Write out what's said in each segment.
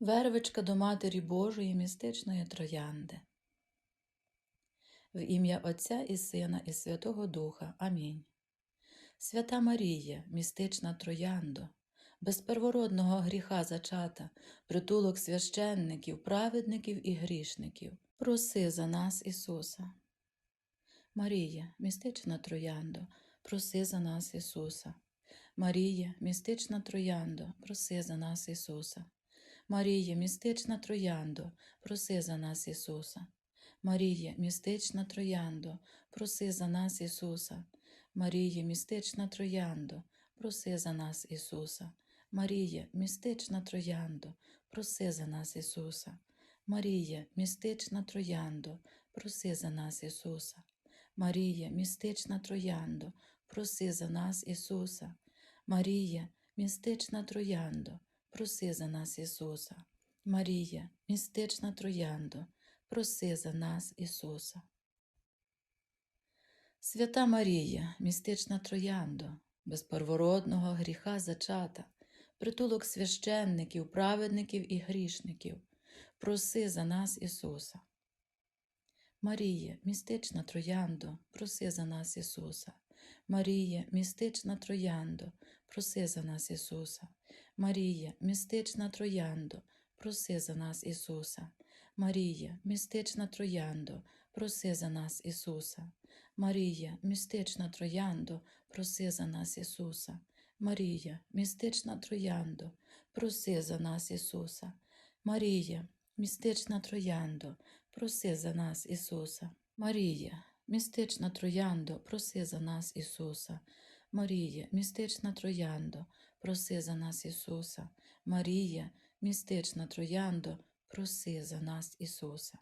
Вервичка до Матері Божої містичної троянди. В ім'я Отця і Сина, і Святого Духа. Амінь. Свята Марія, містична трояндо, без первородного гріха зачата, притулок священників, праведників і грішників, проси за нас, Ісуса. Марія, містична трояндо, проси за нас, Ісуса. Марія, містична трояндо, проси за нас, Ісуса. Марія, містична трояндо, проси за нас, Ісуса. Марія, містична трояндо, проси за нас, Ісуса. Марія, містична трояндо, проси за нас, Ісуса. Марія, містична трояндо, проси за нас, Ісуса. Марія, містична трояндо, проси за нас, Ісуса. Марія, містична трояндо, проси за нас, Ісуса. Марія, містична трояндо, проси за нас, Ісуса. Марія, містична трояндо, проси за нас, Ісуса. Свята Марія, містична трояндо, без первородного гріха зачата, притулок священників, праведників і грішників, проси за нас, Ісуса. Марія, містична трояндо, проси за нас, Ісуса. Марія, містична трояндо, проси за нас, Ісуса. Марія, містична трояндо, проси за нас, Ісуса. Марія, містична трояндо, проси за нас, Ісуса. Марія, містична трояндо, проси за нас, Ісуса. Марія, містична трояндо, проси за нас, Ісуса. Марія, містична трояндо, проси за нас, Ісуса. Марія, містична трояндо, проси за нас, Ісуса. Марія, містична трояндо, проси за нас, Ісуса. Марія, містична трояндо, проси за нас, Ісуса.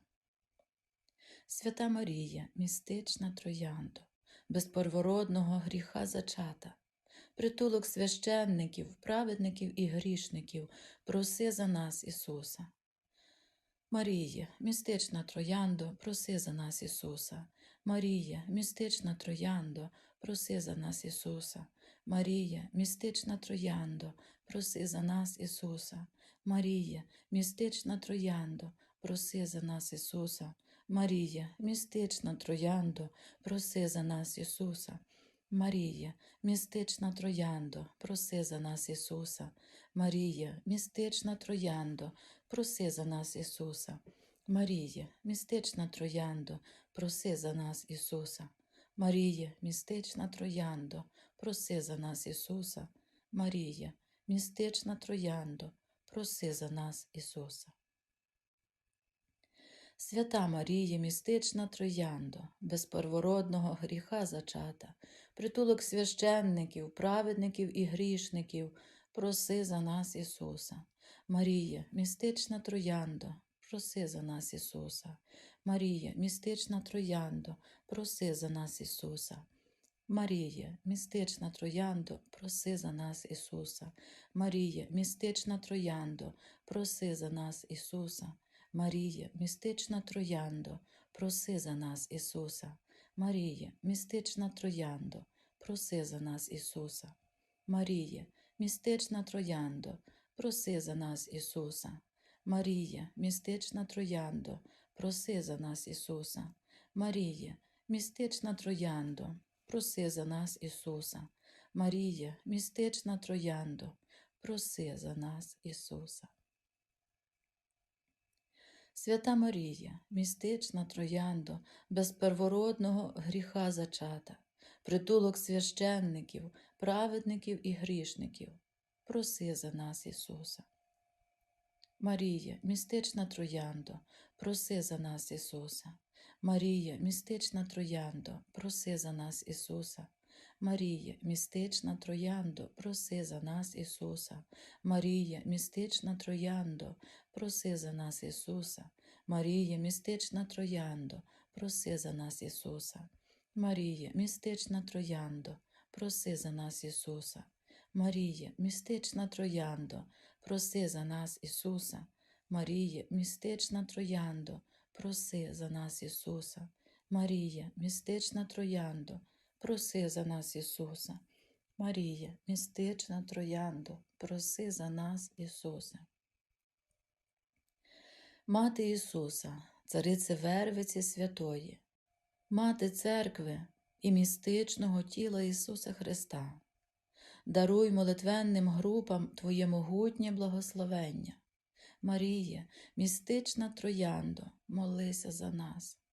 Свята Марія, містична трояндо, без первородного гріха зачата, притулок священників, праведників і грішників, проси за нас, Ісуса. Марія, містична трояндо, проси за нас, Ісуса. Марія, містична трояндо, проси за нас, Ісуса. Марія, містична трояндо, проси за нас, Ісуса. Марія, містична трояндо, проси за нас, Ісуса. Марія, містична трояндо, проси за нас, Ісуса. Марія, містична трояндо, проси за нас, Ісуса. Марія, містична трояндо, проси за нас, Ісуса. Марія, містична трояндо, проси за нас, Ісуса. Марія, містична трояндо, проси за нас, Ісуса. Марія, містична трояндо, проси за нас, Ісуса. Свята Марія, містична трояндо, без первородного гріха зачата, притулок священників, праведників і грішників, проси за нас, Ісуса. Марія, містична трояндо, проси за нас, Ісуса. Марія, містична трояндо, проси за нас, Ісуса. Марія, містична трояндо, проси за нас, Ісуса. Марія, містична трояндо, проси за нас, Ісуса. Марія, містична трояндо, проси за нас, Ісуса. Марія, містична трояндо, проси за нас, Ісуса. Марія, містична трояндо, проси за нас, Ісуса. Марія, містична трояндо, проси за нас, Ісуса. Марія, містична трояндо, проси за нас, Ісуса. Марія, містична трояндо, проси за нас, Ісуса. Свята Марія, містична трояндо, без первородного гріха зачата, притулок священників, праведників і грішників, проси за нас, Ісуса. Марія, містична трояндо, проси за нас, Ісуса. Марія, містична трояндо, проси за нас, Ісуса. Марія, містична трояндо, проси за нас, Ісуса. Марія, містична трояндо, проси за нас, Ісуса. Марія, містична трояндо, проси за нас, Ісуса. Марія, містична трояндо, проси за нас, Ісуса. Марія, містична трояндо, проси за нас, Ісуса. Марія, містична трояндо, проси за нас, Ісуса. Марія, містична трояндо, проси за нас, Ісуса. Марія, містична трояндо, проси за нас, Ісуса. Мати Ісуса, царице Вервиці Святої, Мати церкви і містичного тіла Ісуса Христа, даруй молитвенним групам Твоє могутнє благословення. Марія, містична трояндо, молися за нас.